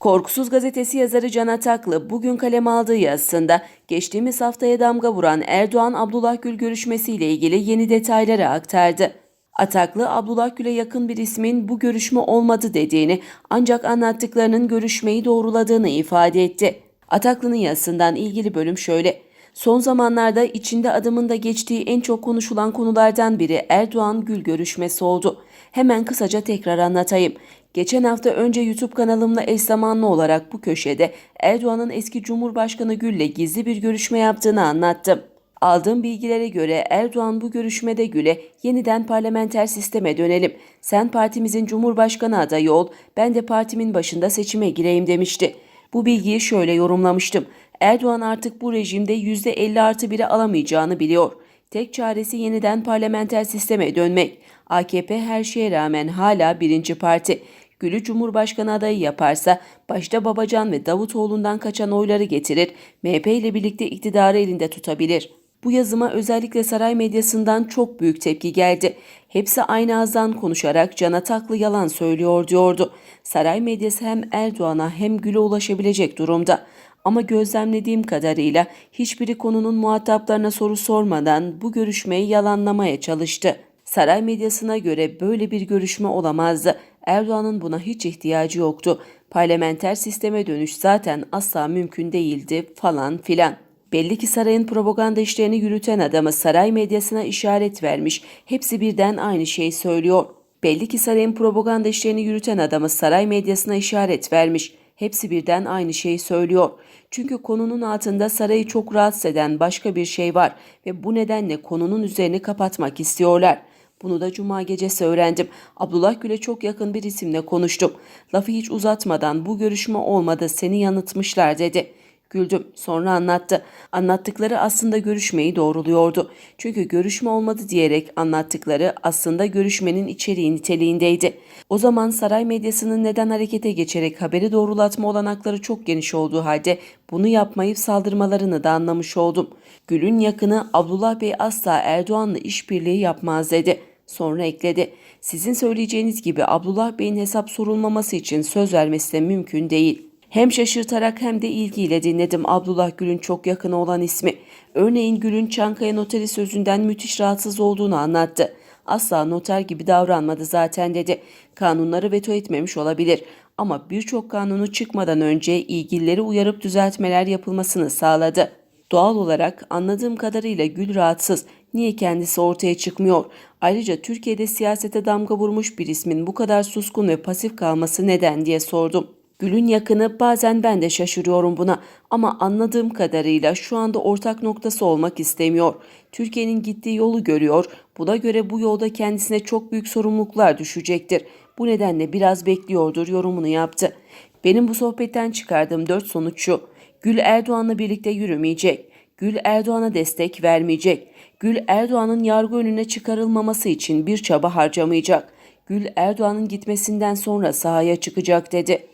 Korkusuz gazetesi yazarı Can Ataklı bugün kalem aldığı yazısında geçtiğimiz haftaya damga vuran Erdoğan-Abdullah Gül görüşmesiyle ilgili yeni detayları aktardı. Ataklı, Abdullah Gül'e yakın bir ismin bu görüşme olmadı dediğini ancak anlattıklarının görüşmeyi doğruladığını ifade etti. Ataklı'nın yazısından ilgili bölüm şöyle. Son zamanlarda içinde adımın da geçtiği en çok konuşulan konulardan biri Erdoğan-Gül görüşmesi oldu. Hemen kısaca tekrar anlatayım. Geçen hafta önce YouTube kanalımla eş zamanlı olarak bu köşede Erdoğan'ın eski Cumhurbaşkanı Gül'le gizli bir görüşme yaptığını anlattım. Aldığım bilgilere göre Erdoğan bu görüşmede Gül'e yeniden parlamenter sisteme dönelim. Sen partimizin Cumhurbaşkanı adayı ol, ben de partimin başında seçime gireyim demişti. Bu bilgiyi şöyle yorumlamıştım. Erdoğan artık bu rejimde %50 artı 1'i alamayacağını biliyor. Tek çaresi yeniden parlamenter sisteme dönmek. AKP her şeye rağmen hala birinci parti. Gül'ü Cumhurbaşkanı adayı yaparsa başta Babacan ve Davutoğlu'ndan kaçan oyları getirir, MHP ile birlikte iktidarı elinde tutabilir. Bu yazıma özellikle saray medyasından çok büyük tepki geldi. Hepsi aynı ağızdan konuşarak Can Ataklı yalan söylüyor diyordu. Saray medyası hem Erdoğan'a hem Gül'e ulaşabilecek durumda. Ama gözlemlediğim kadarıyla hiçbiri konunun muhataplarına soru sormadan bu görüşmeyi yalanlamaya çalıştı. Saray medyasına göre böyle bir görüşme olamazdı. Erdoğan'ın buna hiç ihtiyacı yoktu. Parlamenter sisteme dönüş zaten asla mümkün değildi falan filan. Belli ki sarayın propaganda işlerini yürüten adamı saray medyasına işaret vermiş. Hepsi birden aynı şeyi söylüyor. Belli ki sarayın propaganda işlerini yürüten adamı saray medyasına işaret vermiş. Hepsi birden aynı şeyi söylüyor. Çünkü konunun altında sarayı çok rahatsız eden başka bir şey var ve bu nedenle konunun üzerini kapatmak istiyorlar. Bunu da cuma gecesi öğrendim. Abdullah Gül'e çok yakın bir isimle konuştum. Lafı hiç uzatmadan bu görüşme olmadı seni yanıltmışlar dedi. Güldüm. Sonra anlattı. Anlattıkları aslında görüşmeyi doğruluyordu. Çünkü görüşme olmadı diyerek anlattıkları aslında görüşmenin içeriği niteliğindeydi. O zaman saray medyasının neden harekete geçerek haberi doğrulatma olanakları çok geniş olduğu halde bunu yapmayıp saldırmalarını da anlamış oldum. Gül'ün yakını Abdullah Bey asla Erdoğan'la işbirliği yapmaz dedi. Sonra ekledi. Sizin söyleyeceğiniz gibi Abdullah Bey'in hesap sorulmaması için söz vermesi de mümkün değil. Hem şaşırtarak hem de ilgiyle dinledim Abdullah Gül'ün çok yakını olan ismi. Örneğin Gül'ün Çankaya noteri sözünden müthiş rahatsız olduğunu anlattı. Asla noter gibi davranmadı zaten dedi. Kanunları veto etmemiş olabilir ama birçok kanunu çıkmadan önce ilgilileri uyarıp düzeltmeler yapılmasını sağladı. Doğal olarak anladığım kadarıyla Gül rahatsız. Niye kendisi ortaya çıkmıyor? Ayrıca Türkiye'de siyasete damga vurmuş bir ismin bu kadar suskun ve pasif kalması neden diye sordum. Gül'ün yakını bazen ben de şaşırıyorum buna ama anladığım kadarıyla şu anda ortak noktası olmak istemiyor. Türkiye'nin gittiği yolu görüyor. Buna göre bu yolda kendisine çok büyük sorumluluklar düşecektir. Bu nedenle biraz bekliyordur yorumunu yaptı. Benim bu sohbetten çıkardığım dört sonuç şu. Gül Erdoğan'la birlikte yürümeyecek. Gül Erdoğan'a destek vermeyecek. Gül Erdoğan'ın yargı önüne çıkarılmaması için bir çaba harcamayacak. Gül Erdoğan'ın gitmesinden sonra sahaya çıkacak dedi.